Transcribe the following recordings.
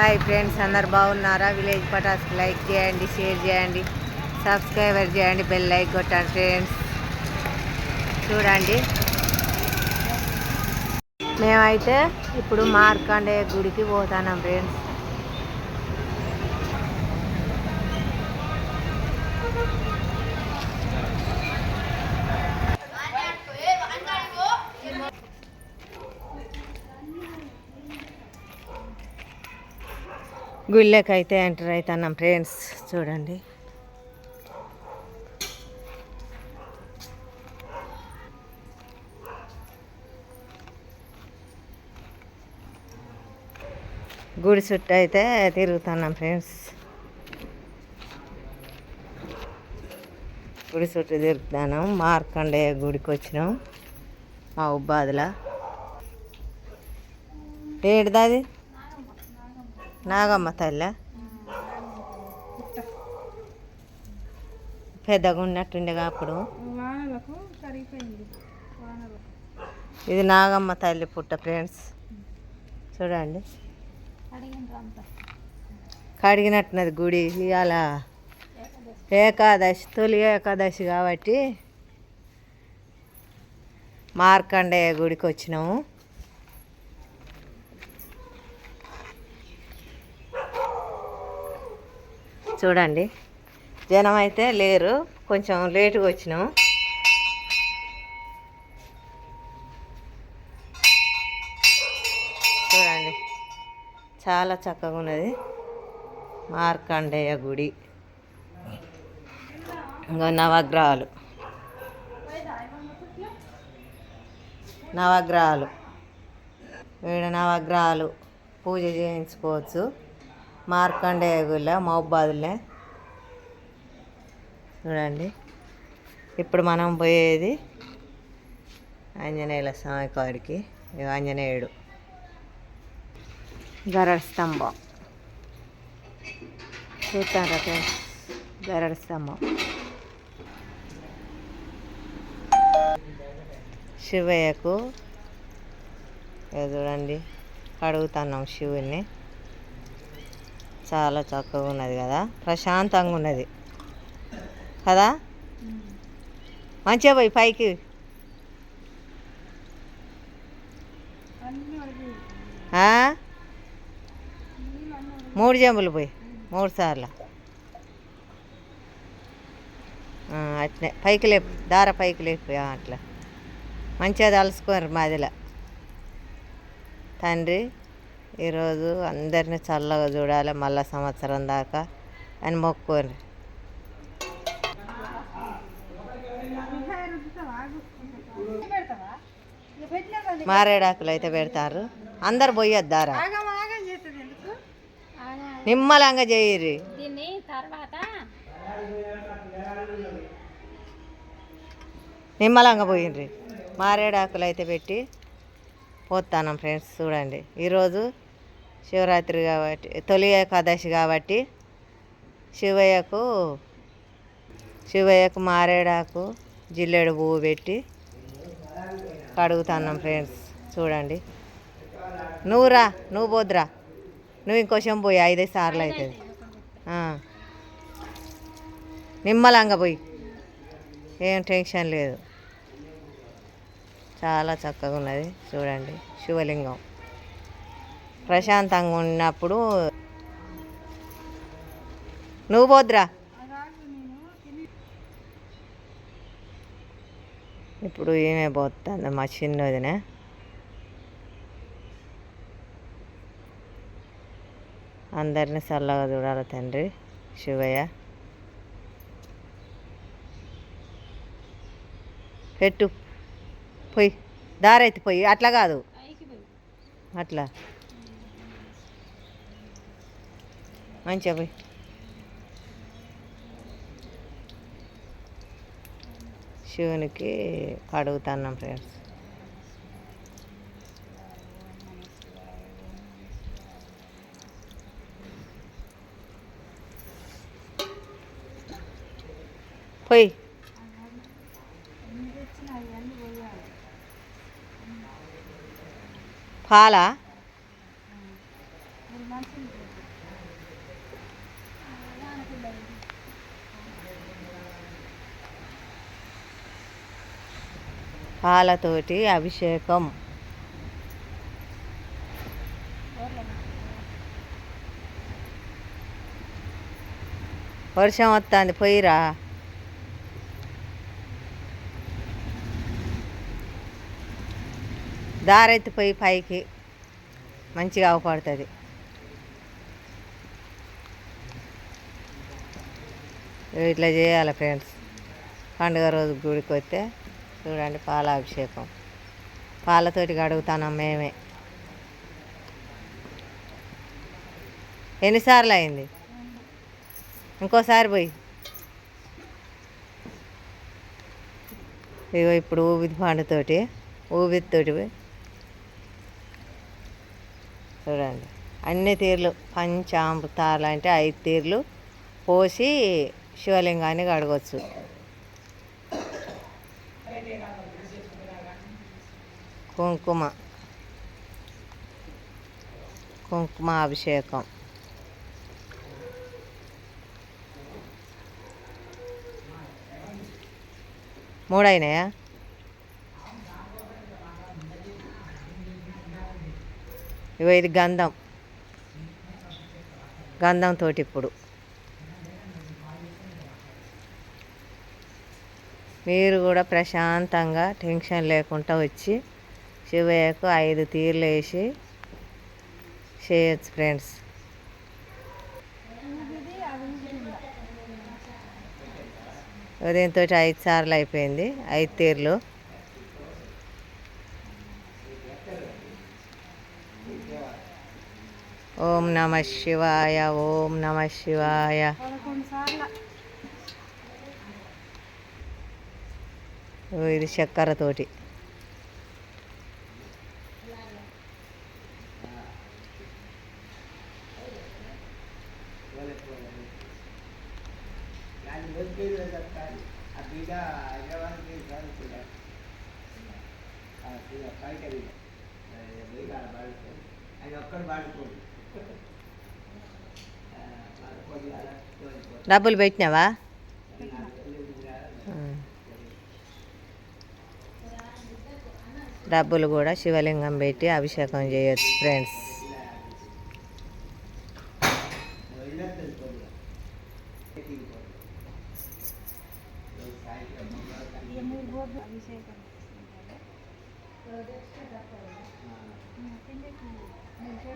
Hi friends అందరు బాగున్నారా? Village పటాస్కి లైక్ చేయండి షేర్ చేయండి సబ్స్క్రైబర్ చేయండి బెల్ లైక్ కొట్టండి ఫ్రెండ్స్. చూడండి. మేమైతే ఇప్పుడు మార్కండే గుడికి పోతున్నాం ఫ్రెండ్స్. గుళ్ళకి అయితే ఎంటర్ అవుతున్నాం ఫ్రెండ్స్. చూడండి. గుడి చుట్టూ అయితే తిరుగుతున్నాం ఫ్రెండ్స్. గుడి చుట్టూ తిరుగుతున్నాం. మార్కండే గుడికి వచ్చినాం. మా ఉబ్బాదిలా ఏంటిది అది? నాగమ్మ తల్లి. పెద్దగా ఉన్నట్టుండేగా అప్పుడు. ఇది నాగమ్మ తల్లి పుట్ట ఫ్రెండ్స్. చూడండి. కడిగినట్టున్నది గుడి ఇవాళ. ఏకాదశి తొలి ఏకాదశి కాబట్టి. మార్కండేయ గుడికి వచ్చినాము చూడండి. జనం అయితే లేరు. కొంచెం లేటుగా వచ్చినాము చూడండి. చాలా చక్కగా ఉన్నది. మార్కండేయ గుడి. ఇంకా నవగ్రహాలు. నవగ్రహాలు. వీడ నవగ్రహాలు. పూజ చేయించుకోవచ్చు. మార్కండేయ గుళ్ళ మహబాదులే చూడండి. ఇప్పుడు మనం పోయేది ఆంజనేయుల స్వామి కాడికి. ఆంజనేయుడు. గరడ స్తంభం. చూస్తాను ఫ్రెండ్స్? గరడ స్తంభం. శివయ్యకు చూడండి కడుగుతున్నాం శివుని చాలా చక్కగా ఉన్నది కదా? ప్రశాంతంగా ఉన్నది. కదా? మంచిగా పోయి పైకి. మూడు జంబులు పోయి. మూడు సార్లు. అట్లే పైకి లేపు. దార పైకి లేపు అట్లా. మంచిగా తలుసుకోరు మాదిలో తండ్రి. ఈరోజు అందరినీ చల్లగా చూడాలి మళ్ళా సంవత్సరం దాకా. అని కదా మారేడాకులు అయితే పెడతారు. అందరు పోయొద్దు దారా ఆగం ఆగం చేస్తుంది ఎందుకు నిమ్మలంగా చేయరు నిమ్మలంగా పోయిండ్రి మారేడాకులు అయితే పెట్టి పోతాను ఫ్రెండ్స్ చూడండి. ఈరోజు శివరాత్రి కాబట్టి తొలి ఏకాదశి కాబట్టి శివయ్యకు శివయ్యకు మారేడాకు జిల్లెడు పువ్వు పెట్టి కడుగుతున్నాం ఫ్రెండ్స్. చూడండి. నువ్వు రా నువ్వు పోద్రా నువ్వు ఇంకోసం పోయి ఐదే సార్లు అవుతుంది. నిమ్మలంగా పోయి. ఏం టెన్షన్ లేదు. చాలా చక్కగా ఉన్నది. చూడండి. శివలింగం. ప్రశాంతంగా ఉన్నప్పుడు. నువ్వు పోద్రా ఇప్పుడు ఈమె పోతుంది మా చిన్నదినే అందరిని చల్లగా చూడాలి తండ్రి శివయ్య. పెట్టు. పోయి. దారైతే పోయి. అట్లా కాదు. అట్లా. మంచిగా పోయి. శివునికి అడుగుతున్నాం ఫ్రెండ్స్. పోయి. పాలా మీరు మంచిది పాలతోటి అభిషేకం. వర్షం వస్తుంది పోయిరా. దారెత్తిపోయి పైకి మంచిగా అవపడుతుంది. ఇట్లా చేయాలి ఫ్రెండ్స్. పండుగ రోజు గుడికి వస్తే చూడండి పాలాభిషేకం. పాలతోటి కడుగుతాం మేమే. ఎన్నిసార్లు అయింది? ఇంకోసారి పోయి. ఇగో ఇప్పుడు ఊబిది పండుతోటి ఊబిదితోటి పోయి. చూడండి. అన్ని తీర్లు పంచామృతాలు అంటే ఐదు తీర్లు పోసి శివలింగాన్ని కడగవచ్చు కుంకుమ. కుంకుమ అభిషేకం మూడైనాయా ఇగో ఇది గంధం. గంధంతో ఇప్పుడు. మీరు కూడా ప్రశాంతంగా టెన్షన్ లేకుండా వచ్చి శివయ్యకు ఐదు తీర్లు వేసి చేయొచ్చు ఫ్రెండ్స్. ఉదయంతో ఐదు సార్లు అయిపోయింది ఐదు తీర్లు. ఓం నమ శివాయ ఓం నమ శివాయ. ఇది చక్కెరతోటి డబ్బులు పెట్టినావా? డబ్బులు కూడా శివలింగం పెట్టి అభిషేకం చేయొచ్చు ఫ్రెండ్స్. ఇక మూడు బోర్డు అభిషేకం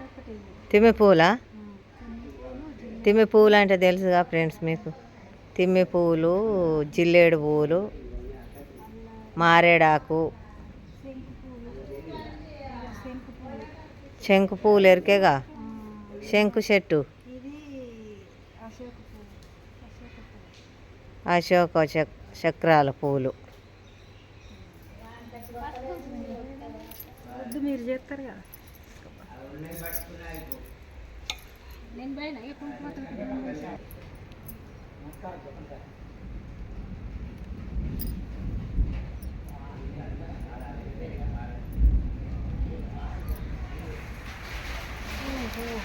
ఒకటి తిమ్మి పువ్వులు అంటే తెలుసుగా ఫ్రెండ్స్ మీకు. తిమ్మి పువ్వులు జిల్లేడు పువ్వులు మారేడాకు శంకు పువ్వులు ఎరికేగా? శంకు చెట్టు. అశోక చక్రాల పువ్వులు. మీరు చేస్తారు కదా? నేను పోయినా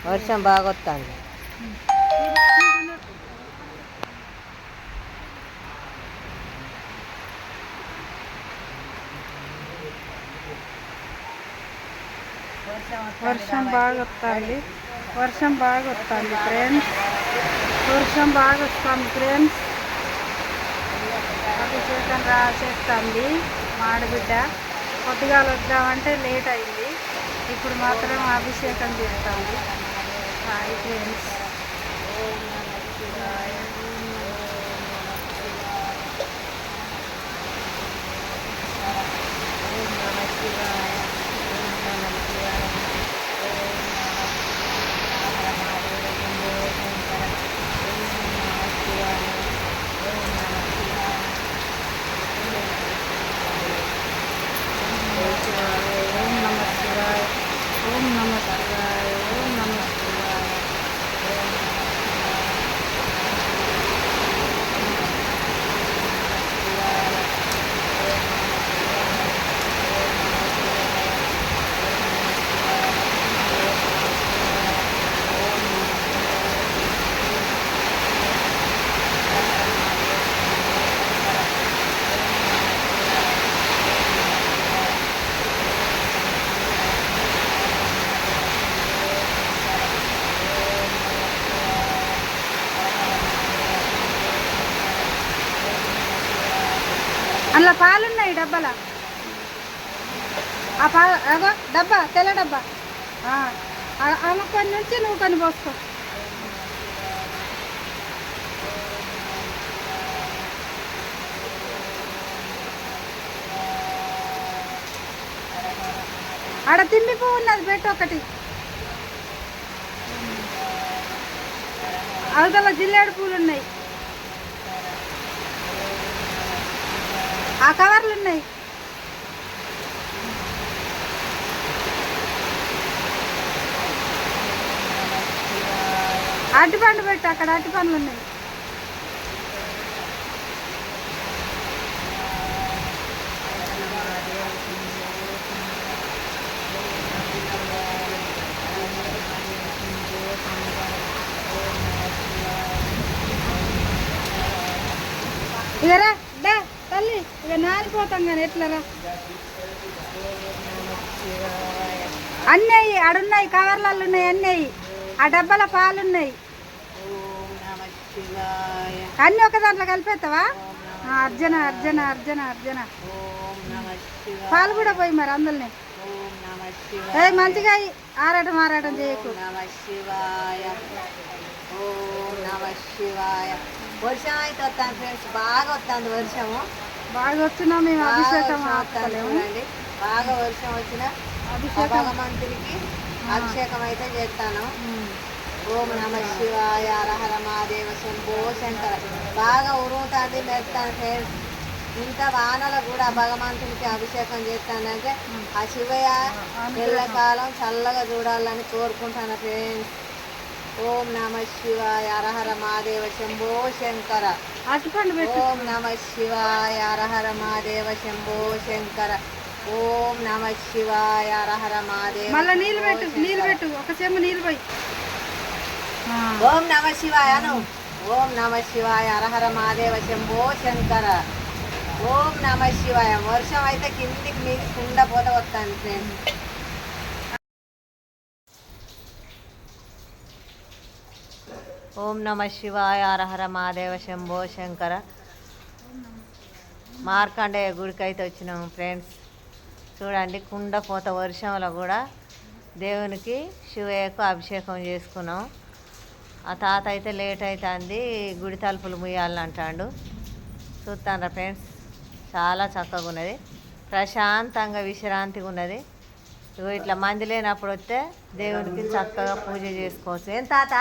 వర్షం బాగా వస్తుంది వర్షం బాగా వస్తుంది వర్షం బాగా వస్తుంది ఫ్రెండ్స్. వర్షం బాగా వస్తుంది ఫ్రెండ్స్ అభిషేకం రాసేస్తుంది మాడబిడ్డ. పొద్దుగాల వద్దామంటే లేట్ అయింది. ఇప్పుడు మాత్రం అభిషేకం చేస్తుంది. హాయ్ ఫ్రెండ్స్ ఓం నమ శివాయ ఓం నమ శివాయ ఓం నమ శివాయ ఓం ఇందులో పాలున్నాయి డబ్బాల ఆ పా అగో డబ్బా తెల్ల డబ్బా ఆ, ఆ- ఆమె పని నుంచి నువ్వు కొన్ని పోసుకో ఆడ తిమ్మి పువ్వు ఉన్నది పెట్టు ఒకటి. అవతల జిల్లేడు పూలు ఉన్నాయి. ఆ కవర్లు ఉన్నాయి. అరటిపండు పెట్టు అక్కడ అరటిపండ్లు ఉన్నాయి. ఇగరా రా డా తల్లి ఇక నారిపోతాం కానీ ఎట్లరా రా? అన్నీ అయ్యి కవర్లలో ఉన్నాయి అన్నీ ఆ డబ్బాల పాలు ఉన్నాయి ఓం నమ శివాయ అన్నీ ఒక దాంట్లో కలిపేస్తావా అర్జున అర్జున అర్జున అర్జున. పాలు కూడా పోయి మరి అందులోనే. ఏ మంచిగా ఆరాటం ఆరాటం చేయకు. వర్షం అయితే వస్తాను ఫ్రెండ్స్ బాగా వస్తుంది వర్షము బాగా వస్తున్నా మేము అభిషేకం చూడండి బాగా వర్షం వచ్చిన అభిషేకం భగవంతునికి అభిషేకం అయితే చేస్తాను. ఓం నమ శివాయ హరహర మహాదేవ శంభో శంకర. బాగా ఉరుముతుంది మెరుతాను ఫ్రెండ్స్. ఇంత వానలో కూడా భగవంతునికి అభిషేకం చేస్తానంటే ఆ శివయ్య ఎల్లకాలం చల్లగా చూడాలని కోరుకుంటాను ఫ్రెండ్స్. ఓం నమ శివాయ హరహర మహాదేవ శంభో శంకర. ఓం నమ శివాయ హరహర మహాదేవ శంభో శంకర. ఓం నమ శివాయ హరహర మహాదేవ మళ్ళీ నీళ్ళు పెట్టు నీళ్ళు. పెట్టు. ఒక చెమ్మ నీళ్ళు పోయి. ఓం నమ శివాయ ఓం నమ శివాయ హరహర మహాదేవ శంభో శంకర. ఓం నమ శివాయ. వర్షం అయితే కిందికి మీది కుండ పోత వస్తాను ఫ్రెండ్స్. ఓం నమ శివాయ హరహర మహాదేవ శంభో శంకర. మార్కండేయ గుడికి అయితే వచ్చినాము ఫ్రెండ్స్. చూడండి కుండ పోత వర్షంలో కూడా దేవునికి శివయ్యకు అభిషేకం చేసుకున్నాం. ఆ తాత అయితే లేట్ అవుతుంది గుడి తలుపులు ముయ్యాలని అంటాడు చూస్తాను ఫ్రెండ్స్ చాలా చక్కగా ఉన్నది. ప్రశాంతంగా విశ్రాంతిగా ఉన్నది. ఇగో ఇట్లా మంది లేనప్పుడు వస్తే దేవునికి చక్కగా పూజ చేసుకోవచ్చు. ఏం తాత?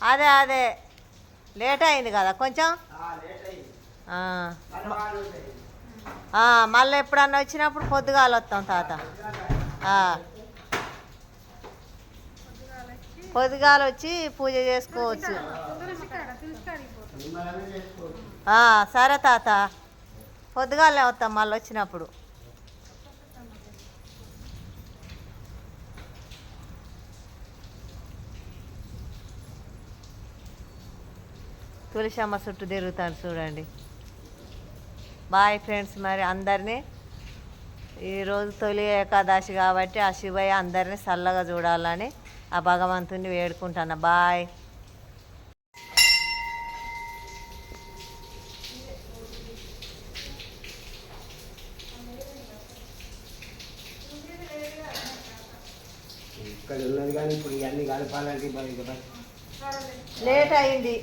అదే అదే. లేట్ అయింది కదా కొంచెం? మళ్ళీ ఎప్పుడన్నా వచ్చినప్పుడు పొద్దుగాల వస్తాం తాత ఆ. పొద్దుగాల వచ్చి పూజ చేసుకోవచ్చు. సరే తాత. పొద్దుగాలే వస్తాం మళ్ళీ వచ్చినప్పుడు. తులసమ్మ చుట్టూ తిరుగుతాను చూడండి. బాయ్ ఫ్రెండ్స్ మరి అందరినీ. ఈరోజు తొలి ఏకాదశి కాబట్టి ఆ శివయ్య అందరినీ చల్లగా చూడాలని ఆ భగవంతుని వేడుకుంటాను. బాయ్. ఇక్కడ ఉన్నది కానీ ఇప్పుడు ఇవన్నీ కలపాలంటే మరి ఇక బస్ లేట్ అయింది.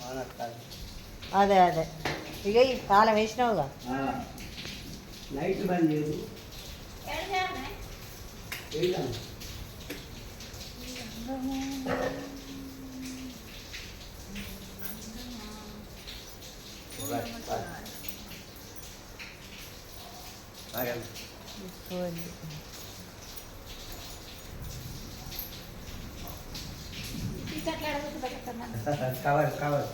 వానొస్తాది. అదే అదే. ఇక ఈ కాలం వేసినావుగా. నైట్ బంద్ చేయదు എഴുതാണ് കവർ കവർ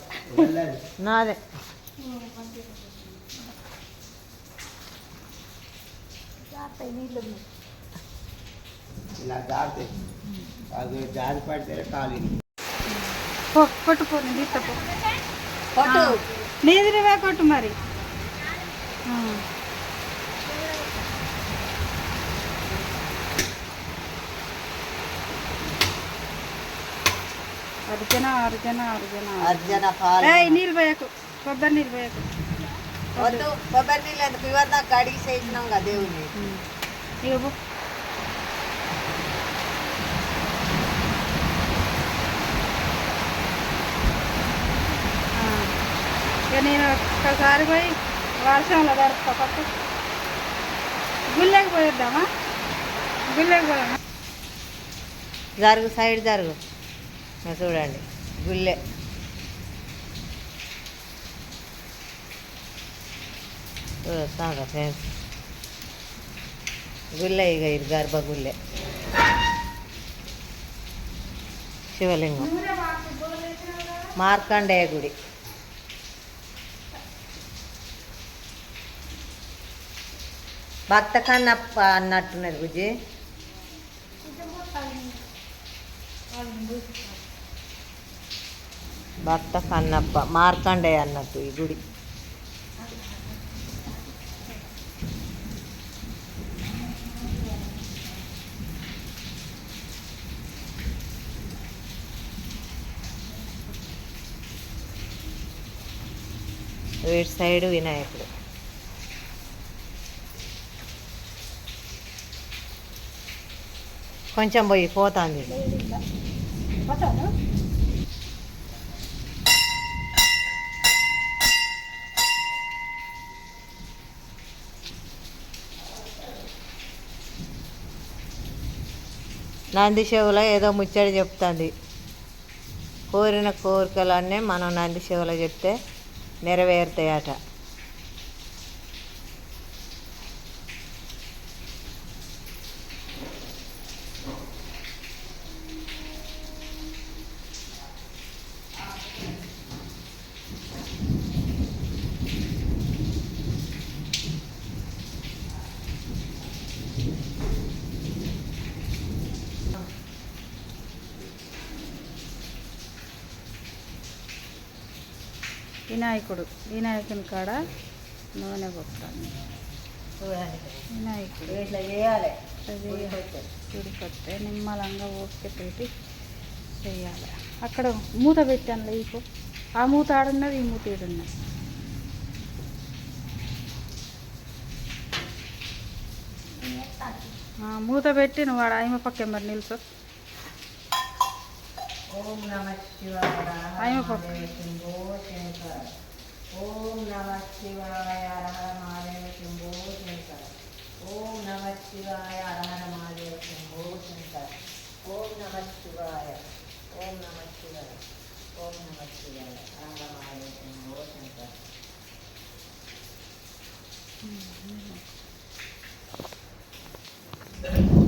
നാല് జారి పడితే కాలు పో కొట్టు కొట్టు. నీది నువ్వే కొట్టు మరి. అర్జున అర్జున అర్జున. అర్జున నీళ్ళు పోయకు. కొబ్బరి నీళ్ళు పోయకు. కొబ్బరి నీళ్ళు ఎందుకు? ఇవర్ దాకా కడిగి చేసినాం కదా దేవుని ఇక ఇక నేను ఒక్కసారి పోయి వర్షంలో గడుపుతా పట్టు. గుళ్ళకి పోయిద్దామా? గుళ్ళకి పోదామా? జరుగు సైడ్ జరుగు. చూడండి చూస్తాను ఫ్రెండ్స్. గుల్లె ఇక ఇది గర్భ గుల్లె శివలింగం. మార్కండేయ గుడి. భక్త కన్నప్ప అన్నట్టున్నది బుజ్జి భక్త కన్నప్ప మార్కండేయ అన్నట్టు ఈ గుడి వీటి సైడ్ వినాయకుడు కొంచెం పోయి పోతుంది. నంది చెవులో ఏదో ముచ్చడి చెప్తుంది. కోరిన కోరికలన్నీ మనం నంది చెవులో చెప్తే నెరవేరుతాయట. వినాయకుడు. వినాయకుని కాడ నూనె చూడండి వినాయకుడు. ఇట్లా చేయాలి. అది చుడికొస్తే నిమ్మలంగా ఓపిక పెట్టి చేయాలి. అక్కడ మూత పెట్టాను ఇపు ఆ మూత ఆడున్నది ఈ మూత ఈడున్నది. ఆ, మూత పెట్టి నువ్వు ఆడ ఆయమ పక్క మరి నిల్చో. ओम नमः शिवाय शंभो ओम नमः शिवाय महादेव शंभो शंकर ओम नमः शिवाय महादेव शंभो शंकर ओम नमः शिवाय, ओम नमः शिवाय, ओम नमः शिवाय। महादेव शंभो शंकर Mm-hmm.